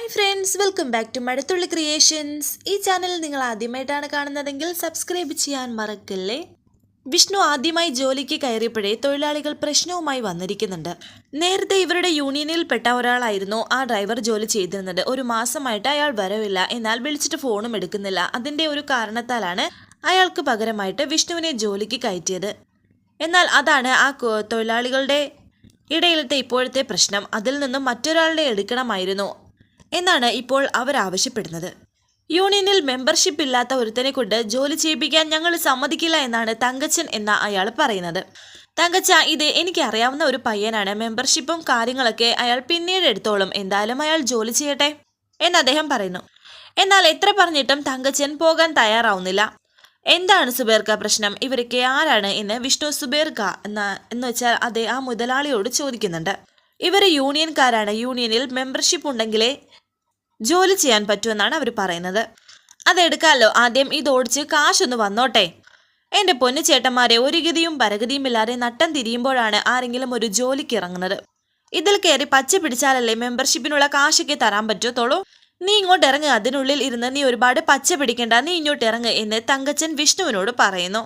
Hi friends welcome back to Mazhathulli creations ഈ channel നിങ്ങൾ ആദ്യമായിട്ടാണ് കാണുന്നതെങ്കിൽ സബ്സ്ക്രൈബ് ചെയ്യാൻ മറക്കല്ലേ? വിഷ്ണു ആദ്യമായി ജോലിക്ക് കയറിയപ്പോഴേ തൊഴിലാളികൾ പ്രശ്നവുമായി വന്നിരിക്കുന്നുണ്ട്. നേരത്തെ ഇവരുടെ യൂണിയനിൽപ്പെട്ട ഒരാളായിരുന്നു. ആ ഡ്രൈവർ ജോലി ചെയ്തിരുന്നത് ഒരു മാസമായിട്ട് അയാൾ വരവില്ല. എന്നാൽ വിളിച്ചിട്ട് ഫോണും എടുക്കുന്നില്ല. അതിന്റെ ഒരു കാരണത്താലാണ് അയാൾക്ക് പകരമായിട്ട് വിഷ്ണുവിനെ ജോലിക്ക് കയറ്റിയത്. എന്നാൽ അതാണ് ആ തൊഴിലാളികളുടെ ഇടയിലത്തെ ഇപ്പോഴത്തെ പ്രശ്നം. അതിൽ നിന്നും മറ്റൊരാളുടെ എടുക്കണമായിരുന്നു. എന്നാണ് ഇപ്പോൾ അവർ ആവശ്യപ്പെടുന്നത്. യൂണിയനിൽ മെമ്പർഷിപ്പ് ഇല്ലാത്ത ഒരുത്തനെ കൊണ്ട് ജോലി ചെയ്യിപ്പിക്കാൻ ഞങ്ങൾ സമ്മതിക്കില്ല എന്നാണ് തങ്കച്ചൻ എന്ന അയാൾ പറയുന്നത്. തങ്കച്ച ഇത് എനിക്ക് അറിയാവുന്ന ഒരു പയ്യനാണ്. മെമ്പർഷിപ്പും കാര്യങ്ങളൊക്കെ അയാൾ പിന്നീട് എടുത്തോളും. എന്തായാലും അയാൾ ജോലി ചെയ്യട്ടെ? എന്ന് അദ്ദേഹം പറയുന്നു. എന്നാൽ എത്ര പറഞ്ഞിട്ടും തങ്കച്ചൻ പോകാൻ തയ്യാറാവുന്നില്ല. എന്താണ് സുബേർക്ക പ്രശ്നം? ഇവരൊക്കെ ആരാണ് എന്ന് വിഷ്ണു സുബേർക്ക എന്ന എന്ന് വെച്ചാൽ അതേ ആ മുതലാളിയോട് ചോദിക്കുന്നുണ്ട്. ഇവർ യൂണിയൻകാരാണ്. യൂണിയനിൽ മെമ്പർഷിപ്പ് ഉണ്ടെങ്കിലേ ജോലി ചെയ്യാൻ പറ്റുമെന്നാണ് അവർ പറയുന്നത്. അതെടുക്കാമല്ലോ ആദ്യം ഇതോടിച്ച് കാശൊന്ന് വന്നോട്ടെ. എന്റെ പൊന്നു ചേട്ടന്മാരെ ഒരു ഗതിയും പരഗതിയും ഇല്ലാതെ നട്ടം തിരിയുമ്പോഴാണ് ആരെങ്കിലും ഒരു ജോലിക്ക് ഇറങ്ങുന്നത്. ഇതിൽ കയറി പച്ച പിടിച്ചാലല്ലേ മെമ്പർഷിപ്പിനുള്ള കാശൊക്കെ തരാൻ പറ്റത്തുള്ളൂ? നീ ഇങ്ങോട്ട് ഇറങ്ങ് അതിനുള്ളിൽ ഇരുന്ന് നീ ഒരുപാട് പച്ച പിടിക്കണ്ട നീ ഇങ്ങോട്ട് ഇറങ്ങ് എന്ന് തങ്കച്ചൻ വിഷ്ണുവിനോട് പറയുന്നു.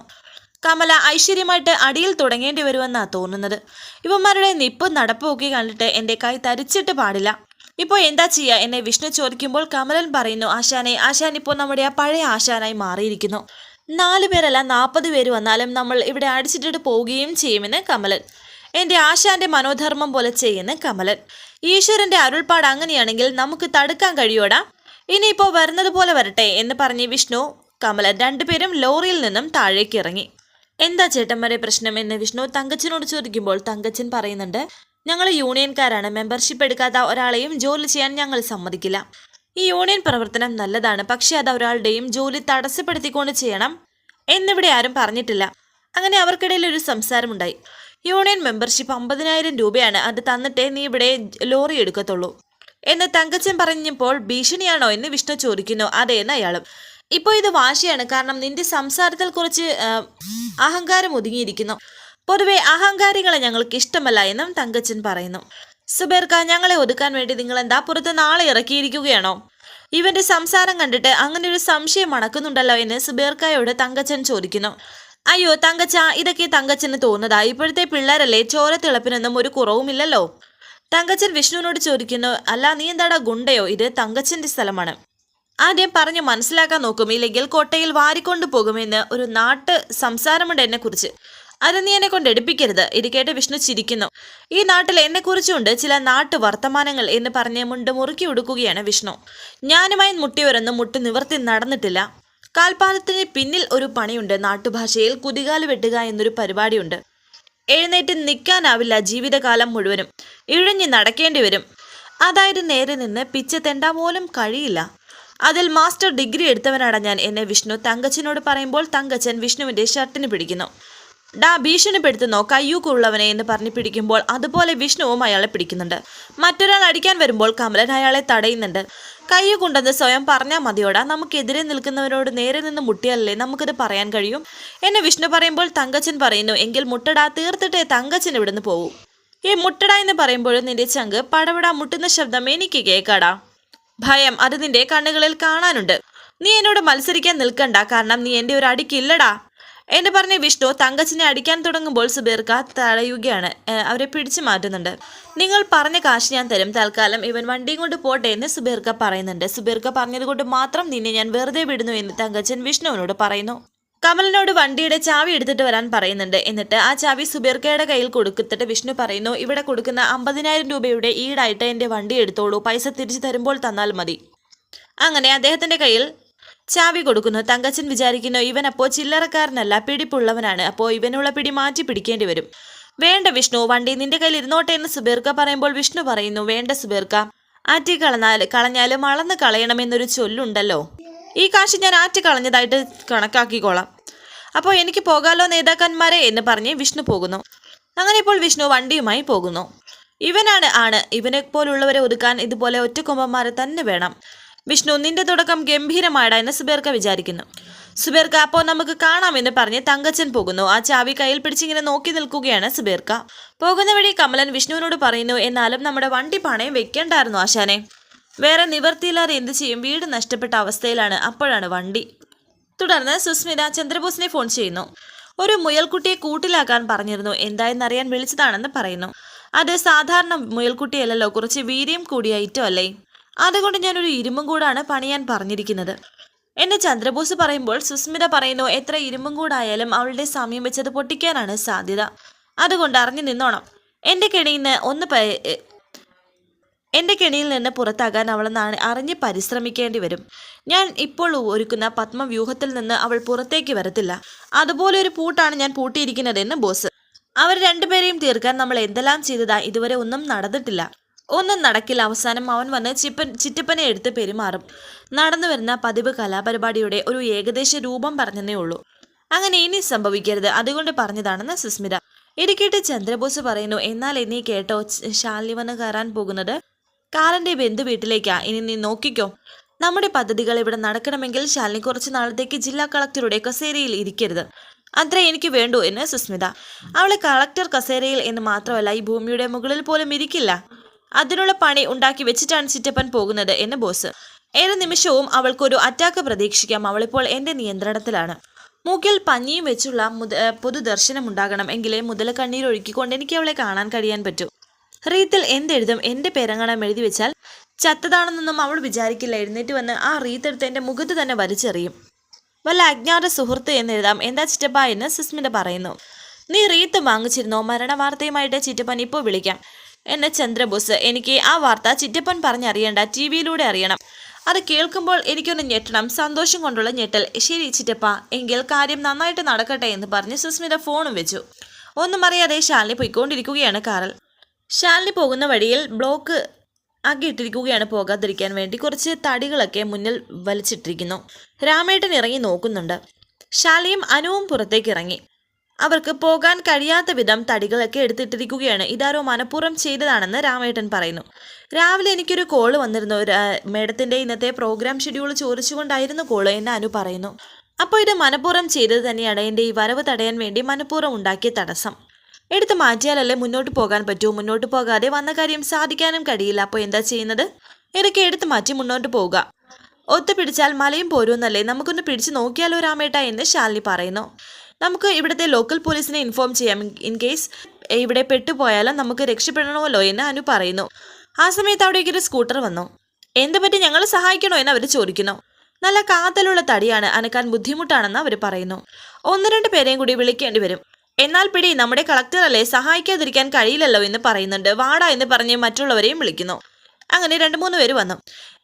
കമല ഐശ്വര്യമായിട്ട് അടിയിൽ തുടങ്ങേണ്ടി വരുമെന്നാ തോന്നുന്നത്. ഇവന്മാരുടെ നിപ്പും നടപ്പുമൊക്കെ കണ്ടിട്ട് എന്റെ കൈ തരിച്ചിട്ട് പാടില്ല. ഇപ്പോൾ എന്താ ചെയ്യുക? എന്നെ വിഷ്ണു ചോദിക്കുമ്പോൾ കമലൻ പറയുന്നു ആശാനെ ആശാൻ ഇപ്പോൾ നമ്മുടെ ആ പഴയ ആശാനായി മാറിയിരിക്കുന്നു. നാല് പേരല്ല നാൽപ്പത് പേര് വന്നാലും നമ്മൾ ഇവിടെ അടിച്ചിട്ടിട്ട് പോവുകയും ചെയ്യുമെന്ന് കമലൻ. എന്റെ ആശാന്റെ മനോധർമ്മം പോലെ ചെയ്യുന്ന കമലൻ. ഈശ്വരന്റെ അരുൾപ്പാട് അങ്ങനെയാണെങ്കിൽ നമുക്ക് തടുക്കാൻ കഴിയോടാ ഇനിയിപ്പോൾ വരുന്നത് പോലെ വരട്ടെ എന്ന് പറഞ്ഞ് വിഷ്ണു കമലൻ രണ്ടുപേരും ലോറിയിൽ നിന്നും താഴേക്ക് ഇറങ്ങി. എന്താ ചേട്ടന്മാരെ പ്രശ്നം? എന്ന് വിഷ്ണു തങ്കച്ചനോട് ചോദിക്കുമ്പോൾ തങ്കച്ചൻ പറയുന്നുണ്ട് ഞങ്ങൾ യൂണിയൻകാരാണ്. മെമ്പർഷിപ്പ് എടുക്കാത്ത ഒരാളെയും ജോലി ചെയ്യാൻ ഞങ്ങൾ സമ്മതിക്കില്ല. ഈ യൂണിയൻ പ്രവർത്തനം നല്ലതാണ്. പക്ഷേ അത് ഒരാളുടെയും ജോലി തടസ്സപ്പെടുത്തിക്കൊണ്ട് ചെയ്യണം എന്നിവിടെ ആരും പറഞ്ഞിട്ടില്ല. അങ്ങനെ അവർക്കിടയിൽ ഒരു സംസാരമുണ്ടായി. യൂണിയൻ മെമ്പർഷിപ്പ് അമ്പതിനായിരം രൂപയാണ്. അത് തന്നിട്ടേ നീ ഇവിടെ ലോറി എടുക്കത്തുള്ളൂ എന്ന് തങ്കച്ചൻ പറഞ്ഞപ്പോൾ ഭീഷണിയാണോ എന്ന് വിഷ്ണു ചോദിക്കുന്നു. അതെ എന്ന് അയാളും. ഇപ്പോൾ ഇത് വാശിയാണ്. കാരണം നിന്റെ സംസാരത്തിൽ കുറച്ച് അഹങ്കാരം ഒതുങ്ങിയിരിക്കുന്നു. പൊതുവെ അഹങ്കാരികളെ ഞങ്ങൾക്ക് ഇഷ്ടമല്ല എന്നും തങ്കച്ചൻ പറയുന്നു. സുബേർക്ക ഞങ്ങളെ ഒതുക്കാൻ വേണ്ടി നിങ്ങൾ എന്താ പുറത്ത് നാളെ ഇറക്കിയിരിക്കുകയാണോ? ഇവന്റെ സംസാരം കണ്ടിട്ട് അങ്ങനെ ഒരു സംശയം മണക്കുന്നുണ്ടല്ലോ എന്ന് സുബേർക്കായോട് തങ്കച്ചൻ ചോദിക്കുന്നു. അയ്യോ തങ്കച്ച ഇതൊക്കെ തങ്കച്ചന് തോന്നുന്നതാ. ഇപ്പോഴത്തെ പിള്ളേരല്ലേ ചോരത്തിളപ്പിനൊന്നും ഒരു കുറവുമില്ലല്ലോ? തങ്കച്ചൻ വിഷ്ണുവിനോട് ചോദിക്കുന്നു അല്ല നീ എന്താടാ ഗുണ്ടയോ? ഇത് തങ്കച്ചന്റെ സ്ഥലമാണ്. ആദ്യം പറഞ്ഞ് മനസ്സിലാക്കാൻ നോക്കും ഇല്ലെങ്കിൽ കോട്ടയിൽ വാരിക്കൊണ്ടു പോകുമെന്ന് ഒരു നാട്ട് സംസാരമുണ്ട് എന്നെ കുറിച്ച് അത് നീ എന്നെ കൊണ്ട് എടുപ്പിക്കരുത്. ഇത് കേട്ട് വിഷ്ണു ചിരിക്കുന്നു. ഈ നാട്ടിൽ എന്നെ കുറിച്ചുകൊണ്ട് ചില നാട്ടു വർത്തമാനങ്ങൾ എന്ന് പറഞ്ഞ് മുണ്ട് മുറുക്കി ഉടുക്കുകയാണ് വിഷ്ണു. ഞാനുമായി മുട്ടിയവരൊന്നും മുട്ട് നിവർത്തി നടന്നിട്ടില്ല. കാൽപാദത്തിന് പിന്നിൽ ഒരു പണിയുണ്ട്. നാട്ടുഭാഷയിൽ കുതികാൽ വെട്ടുക എന്നൊരു പരിപാടിയുണ്ട്. എഴുന്നേറ്റ് നിൽക്കാനാവില്ല ജീവിതകാലം മുഴുവനും. ഇഴഞ്ഞ് നടക്കേണ്ടി വരും. അതായത് നേരെ നിന്ന് പിച്ച് തെണ്ടാ പോലും കഴിയില്ല. അതിൽ മാസ്റ്റർ ഡിഗ്രി എടുത്തവനാണ് ഞാൻ എന്നെ വിഷ്ണു. തങ്കച്ചനോട് പറയുമ്പോൾ തങ്കച്ചൻ വിഷ്ണുവിന്റെ ഷർട്ടിന് പിടിക്കുന്നു. ഡാ ഭീഷണിപ്പെടുത്തുന്നോ കയ്യൂക്കുള്ളവനെ എന്ന് പറഞ്ഞ് പിടിക്കുമ്പോൾ അതുപോലെ വിഷ്ണുവും അയാളെ പിടിക്കുന്നുണ്ട്. മറ്റൊരാൾ അടിക്കാൻ വരുമ്പോൾ കമലൻ അയാളെ തടയുന്നുണ്ട്. കയ്യൂക്കുണ്ടെന്ന് സ്വയം പറഞ്ഞാൽ മതിയോടാ നമുക്കെതിരെ നിൽക്കുന്നവരോട് നേരെ നിന്ന് മുട്ടിയാലല്ലേ നമുക്കത് പറയാൻ കഴിയും? എന്നെ വിഷ്ണു പറയുമ്പോൾ തങ്കച്ചൻ പറയുന്നു എങ്കിൽ മുട്ടടാ തീർത്തിട്ടേ തങ്കച്ചൻ ഇവിടുന്ന് പോകൂ. ഈ മുട്ടട എന്ന് പറയുമ്പോഴും നിന്റെ ചങ്ക് പടവിടാ മുട്ടുന്ന ശബ്ദം എനിക്ക് കേൾക്കാടാ. ഭയം അത് നിന്റെ കണ്ണുകളിൽ കാണാനുണ്ട്. നീ എന്നോട് മത്സരിക്കാൻ നിൽക്കണ്ട കാരണം നീ എന്റെ ഒരു അടിക്കില്ലടാ എന്ന് പറഞ്ഞ വിഷ്ണു തങ്കച്ചിനെ അടിക്കാൻ തുടങ്ങുമ്പോൾ സുബീർക്ക തടയുകയാണ്. അവരെ പിടിച്ചു മാറ്റുന്നുണ്ട്. നിങ്ങൾ പറഞ്ഞ കാശ് ഞാൻ തരും. തൽക്കാലം ഇവൻ വണ്ടിയും കൊണ്ട് പോട്ടെ എന്ന് സുബീർക്ക പറയുന്നുണ്ട്. സുബീർക്ക പറഞ്ഞതുകൊണ്ട് മാത്രം നിന്നെ ഞാൻ വെറുതെ വിടുന്നു എന്ന് തങ്കച്ചൻ വിഷ്ണുവിനോട് പറയുന്നു. കമലിനോട് വണ്ടിയുടെ ചാവി എടുത്തിട്ട് വരാൻ പറയുന്നുണ്ട്. എന്നിട്ട് ആ ചാവി സുബീർക്കയുടെ കയ്യിൽ കൊടുത്തിട്ട് വിഷ്ണു പറയുന്നു ഇവിടെ കൊടുക്കുന്ന അമ്പതിനായിരം രൂപയുടെ ഈടായിട്ട് എന്റെ വണ്ടി എടുത്തോളൂ. പൈസ തിരിച്ചു തരുമ്പോൾ തന്നാൽ മതി. അങ്ങനെ അദ്ദേഹത്തിന്റെ കയ്യിൽ ചാവി കൊടുക്കുന്നു. തങ്കച്ചൻ വിചാരിക്കുന്നു ഇവൻ അപ്പോൾ ചില്ലറക്കാരനല്ല പിടിപ്പുള്ളവനാണ്. അപ്പോ ഇവനുള്ള പിടി മാറ്റി പിടിക്കേണ്ടി വരും. വേണ്ട വിഷ്ണു വണ്ടി നിന്റെ കയ്യിൽ ഇരുന്നോട്ടെ എന്ന് സുബീർക്ക പറയുമ്പോൾ വിഷ്ണു പറയുന്നു വേണ്ട സുബീർക്ക ആറ്റി കളഞ്ഞാൽ കളഞ്ഞാലും അളന്ന് കളയണമെന്നൊരു ചൊല്ലുണ്ടല്ലോ. ഈ കാശ് ഞാൻ ആറ്റി കളഞ്ഞതായിട്ട് കണക്കാക്കിക്കോളാം. അപ്പോൾ എനിക്ക് പോകാലോ നേതാക്കന്മാരെ എന്ന് പറഞ്ഞ് വിഷ്ണു പോകുന്നു. അങ്ങനെ ഇപ്പോൾ വിഷ്ണു വണ്ടിയുമായി പോകുന്നു. ഇവനാണ് ആണ്. ഇവനെ പോലുള്ളവരെ ഒതുക്കാൻ ഇതുപോലെ ഒറ്റക്കൊമ്പന്മാരെ തന്നെ വേണം. വിഷ്ണു നിന്റെ തുടക്കം ഗംഭീരമായടാ എന്ന് സുബേർക്ക വിചാരിക്കുന്നു. സുബേർക്ക അപ്പോൾ നമുക്ക് കാണാമെന്ന് പറഞ്ഞ് തങ്കച്ചൻ പോകുന്നു. ആ ചാവി കയ്യിൽ പിടിച്ചിങ്ങനെ നോക്കി നിൽക്കുകയാണ് സുബേർക്ക. പോകുന്ന വഴി കമലൻ വിഷ്ണുവിനോട് പറയുന്നു എന്നാലും നമ്മുടെ വണ്ടി പണയം വെക്കേണ്ടായിരുന്നു ആശാനെ. വേറെ നിവർത്തിയില്ലാതെ എന്ത് ചെയ്യും? വീട് നഷ്ടപ്പെട്ട അവസ്ഥയിലാണ് അപ്പോഴാണ് വണ്ടി. തുടർന്ന് സുസ്മിത ചന്ദ്രബോസിനെ ഫോൺ ചെയ്യുന്നു. ഒരു മുയൽക്കുട്ടിയെ കൂട്ടിലാക്കാൻ പറഞ്ഞിരുന്നു. എന്തായെന്നറിയാൻ വിളിച്ചതാണെന്ന് പറയുന്നു. അത് സാധാരണ മുയൽക്കുട്ടിയല്ലല്ലോ കുറച്ച് വീര്യം കൂടിയ അല്ലേ? അതുകൊണ്ട് ഞാനൊരു ഇരുമ്പും കൂടാണ് പണിയാൻ പറഞ്ഞിരിക്കുന്നത്. എന്നെ ചന്ദ്രബോസ് പറയുമ്പോൾ സുസ്മിത പറയുന്നു എത്ര ഇരുമ്പും കൂടായാലും അവളുടെ സമയം വെച്ചത് പൊട്ടിക്കാനാണ് സാധ്യത. അതുകൊണ്ട് അറിഞ്ഞു നിന്നോണം. എന്റെ കെണിയിൽ നിന്ന് ഒന്ന് എന്റെ കെണിയിൽ നിന്ന് പുറത്താകാൻ അവൾ നാണ് അറിഞ്ഞ് പരിശ്രമിക്കേണ്ടി വരും. ഞാൻ ഇപ്പോൾ ഒരുക്കുന്ന പത്മവ്യൂഹത്തിൽ നിന്ന് അവൾ പുറത്തേക്ക് വരത്തില്ല. അതുപോലെ ഒരു പൂട്ടാണ് ഞാൻ പൂട്ടിയിരിക്കുന്നതെന്ന് ബോസ്. അവർ രണ്ടുപേരെയും തീർക്കാൻ നമ്മൾ എന്തെല്ലാം ചെയ്തതാ ഇതുവരെ ഒന്നും നടന്നിട്ടില്ല. ഒന്നും നടക്കില്ല. അവസാനം അവൻ വന്ന് ചിപ്പൻ ചിറ്റപ്പനെ എടുത്ത് പെരുമാറും. നടന്നു വരുന്ന പതിവ് കലാപരിപാടിയുടെ ഒരു ഏകദേശ രൂപം പറഞ്ഞതേ ഉള്ളൂ. അങ്ങനെ ഇനി സംഭവിക്കരുത്. അതുകൊണ്ട് പറഞ്ഞതാണെന്ന് സുസ്മിത. ഇടുക്കിയിട്ട് ചന്ദ്രബോസ് പറയുന്നു എന്നാൽ ഇനി കേട്ടോ ശാലിവന് കയറാൻ പോകുന്നത് കാലന്റെ ബന്ധു വീട്ടിലേക്കാ. ഇനി നീ നോക്കിക്കോ. നമ്മുടെ പദ്ധതികൾ ഇവിടെ നടക്കണമെങ്കിൽ ശാലിനി കുറച്ച് നാളത്തേക്ക് ജില്ലാ കളക്ടറുടെ കസേരയിൽ ഇരിക്കരുത്. അത്ര എനിക്ക് വേണ്ടു എന്ന് സുസ്മിത. അവളെ കളക്ടർ കസേരയിൽ എന്ന് മാത്രമല്ല ഈ ഭൂമിയുടെ മുകളിൽ പോലും ഇരിക്കില്ല. അതിനുള്ള പണി ഉണ്ടാക്കി വെച്ചിട്ടാണ് ചിറ്റപ്പൻ പോകുന്നത് എന്ന് ബോസ്. ഏത് നിമിഷവും അവൾക്കൊരു അറ്റാക്ക് പ്രതീക്ഷിക്കാം. അവളിപ്പോൾ എന്റെ നിയന്ത്രണത്തിലാണ്. മൂക്കിൽ പഞ്ഞിയും വെച്ചുള്ള മുത ഏഹ് പൊതുദർശനം ഉണ്ടാകണം എങ്കിലേ മുതല കണ്ണീർ ഒഴുക്കിക്കൊണ്ട് എനിക്ക് അവളെ കാണാൻ കഴിയാൻ പറ്റൂ. റീത്തിൽ എന്തെഴുതും എന്റെ പേരങ്ങണം എഴുതി വെച്ചാൽ ചത്തതാണെന്നൊന്നും അവൾ വിചാരിക്കില്ല. എഴുന്നേറ്റ് വന്ന് ആ റീത്തെടുത്ത് എന്റെ മുഖത്ത് തന്നെ വലിച്ചെറിയും. വല്ല അജ്ഞാത സുഹൃത്ത് എന്നെഴുതാം എന്താ ചിറ്റപ്പ എന്ന് സുസ്മിത പറയുന്നു. നീ റീത്ത് വാങ്ങിച്ചിരുന്നോ? മരണവാർത്തയുമായിട്ട് ചിറ്റപ്പൻ ഇപ്പോൾ വിളിക്കാം. എന്നെ ചന്ദ്രബോസ് എനിക്ക് ആ വാർത്ത ചിറ്റപ്പൻ പറഞ്ഞറിയണ്ട ടി വിയിലൂടെ അറിയണം. അത് കേൾക്കുമ്പോൾ എനിക്കൊന്ന് ഞെട്ടണം. സന്തോഷം കൊണ്ടുള്ള ഞെട്ടൽ. ശരി ചിറ്റപ്പ എങ്കിൽ കാര്യം നന്നായിട്ട് നടക്കട്ടെ എന്ന് പറഞ്ഞ് സുസ്മിത ഫോണും വെച്ചു. ഒന്നും അറിയാതെ ശാലിനി പോയിക്കൊണ്ടിരിക്കുകയാണ് കാറൽ. ശാലിനി പോകുന്ന വഴിയിൽ ബ്ലോക്ക് അകിയിട്ടിരിക്കുകയാണ് പോകാതിരിക്കാൻ വേണ്ടി കുറച്ച് തടികളൊക്കെ മുന്നിൽ വലിച്ചിട്ടിരിക്കുന്നു. രാമേട്ടൻ ഇറങ്ങി നോക്കുന്നുണ്ട്. ശാലിയും അനുവും പുറത്തേക്ക് ഇറങ്ങി. അവർക്ക് പോകാൻ കഴിയാത്ത വിധം തടികളൊക്കെ എടുത്തിട്ടിരിക്കുകയാണ്. ഇതാരോ മനഃപൂർവം ചെയ്തതാണെന്ന് രാമേട്ടൻ പറയുന്നു. രാവിലെ എനിക്കൊരു കോൾ വന്നിരുന്നു. മേഡത്തിന്റെ ഇന്നത്തെ പ്രോഗ്രാം ഷെഡ്യൂൾ ചോദിച്ചുകൊണ്ടായിരുന്നു കോൾ എന്ന് അനു പറയുന്നു. അപ്പോൾ ഇത് മനഃപൂർവം ചെയ്തത് തന്നെയാണ്. എന്റെ ഈ വരവ് തടയാൻ വേണ്ടി മനഃപൂർവം ഉണ്ടാക്കിയ തടസ്സം. എടുത്ത് മാറ്റിയാലല്ലേ മുന്നോട്ട് പോകാൻ പറ്റൂ? മുന്നോട്ട് പോകാതെ വന്ന കാര്യം സാധിക്കാനും കഴിയില്ല. അപ്പോൾ എന്താ ചെയ്യുന്നത്? ഇതൊക്കെ എടുത്ത് മാറ്റി മുന്നോട്ട് പോവുക. ഒത്തു പിടിച്ചാൽ മലയും പോരുമെന്നല്ലേ നമുക്കൊന്ന് പിടിച്ചു നോക്കിയാലോ രാമേട്ട എന്ന് ശാലിനി പറയുന്നു. നമുക്ക് ഇവിടുത്തെ ലോക്കൽ പോലീസിനെ ഇൻഫോം ചെയ്യാം ഇൻ കേസ് ഇവിടെ പെട്ടുപോയാലും നമുക്ക് രക്ഷപ്പെടണമല്ലോ എന്ന് അനു പറയുന്നു. ആ സമയത്ത് അവിടേക്ക് ഒരു സ്കൂട്ടർ വന്നു. എന്ത് പറ്റി? ഞങ്ങൾ സഹായിക്കണോ? എന്ന് അവർ ചോദിക്കുന്നു. നല്ല കാതലുള്ള തടിയാണ്. അനക്കാൻ ബുദ്ധിമുട്ടാണെന്ന് അവർ പറയുന്നു. ഒന്ന് രണ്ട് പേരെയും കൂടി വിളിക്കേണ്ടി വരും. എന്നാൽ പിടി നമ്മുടെ കളക്ടർ അല്ലേ? സഹായിക്കാതിരിക്കാൻ കഴിയില്ലല്ലോ എന്ന് പറയുന്നുണ്ട്. വാടാ എന്ന് പറഞ്ഞ് മറ്റുള്ളവരെയും വിളിക്കുന്നു. അങ്ങനെ രണ്ട് മൂന്ന് പേര് വന്നു.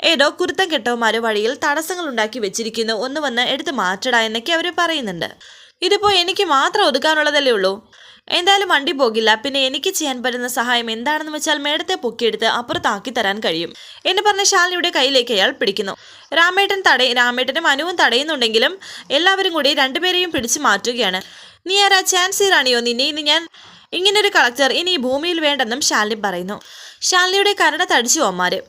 ഏതോ കുരുത്തം കെട്ടവന്മാര് വഴിയിൽ തടസ്സങ്ങൾ ഉണ്ടാക്കി വെച്ചിരിക്കുന്നു. ഒന്ന് വന്ന് എടുത്ത് മാറ്റടാ എന്നൊക്കെ അവർ പറയുന്നുണ്ട്. ഇതിപ്പോ എനിക്ക് മാത്രം ഒതുക്കാനുള്ളതല്ലേ ഉള്ളൂ? എന്തായാലും വണ്ടി പോകില്ല. പിന്നെ എനിക്ക് ചെയ്യാൻ പറ്റുന്ന സഹായം എന്താണെന്ന് വെച്ചാൽ മേടത്തെ പൊക്കിയെടുത്ത് അപ്പുറത്താക്കി തരാൻ കഴിയും. എന്ന് പറഞ്ഞ ശാലിനിയുടെ കയ്യിലേക്ക് അയാൾ പിടിക്കുന്നു. രാമേട്ടൻ തടയ രാമേട്ടനും അനുവും തടയുന്നുണ്ടെങ്കിലും എല്ലാവരും കൂടി രണ്ടുപേരെയും പിടിച്ചു മാറ്റുകയാണ്. നീ ആരാ? ചാൻസി റാണിയോ? നിന്നെ ഇനി ഞാൻ ഇങ്ങനൊരു കളക്ടർ ഇനി ഭൂമിയിൽ വേണ്ടെന്നും ശാലിനി പറയുന്നു. ശാലിനിയുടെ കരട തടിച്ചു അമ്മാര്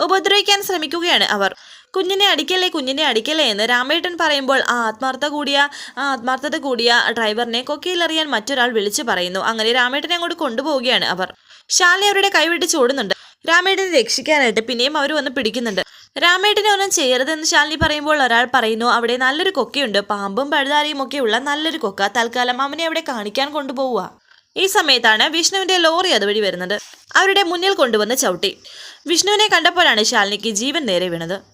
ഉപദ്രവിക്കാൻ ശ്രമിക്കുകയാണ് അവർ. കുഞ്ഞിനെ അടിക്കല്ലേ കുഞ്ഞിനെ അടിക്കല്ലേ എന്ന് രാമേട്ടൻ പറയുമ്പോൾ ആ ആത്മാർത്ഥ കൂടിയ ആ ആത്മാർത്ഥത കൂടിയ ഡ്രൈവറിനെ കൊക്കയിലെറിയാൻ മറ്റൊരാൾ വിളിച്ചു പറയുന്നു. അങ്ങനെ രാമേട്ടനെ അങ്ങോട്ട് കൊണ്ടുപോവുകയാണ് അവർ. ശാലി അവരുടെ കൈവിട്ട് ചൂടുന്നുണ്ട് രാമേട്ടനെ രക്ഷിക്കാനായിട്ട് പിന്നെയും അവർ വന്ന് പിടിക്കുന്നുണ്ട്. രാമേട്ടനെ ഒന്നും ചെയ്യരുതെന്ന് ശാലിനി പറയുമ്പോൾ ഒരാൾ പറയുന്നു അവിടെ നല്ലൊരു കൊക്കയുണ്ട്. പാമ്പും പഴുതാരിയും ഒക്കെയുള്ള നല്ലൊരു കൊക്ക. തൽക്കാലം അവനെ അവിടെ കാണിക്കാൻ കൊണ്ടുപോവുക. ഈ സമയത്താണ് വിഷ്ണുവിന്റെ ലോറി അതുവഴി വരുന്നത്. അവരുടെ മുന്നിൽ കൊണ്ടുവന്ന് ചവിട്ടി. വിഷ്ണുവിനെ കണ്ടപ്പോഴാണ് ശാലിനിക്ക് ജീവൻ നേരെ വീണത്.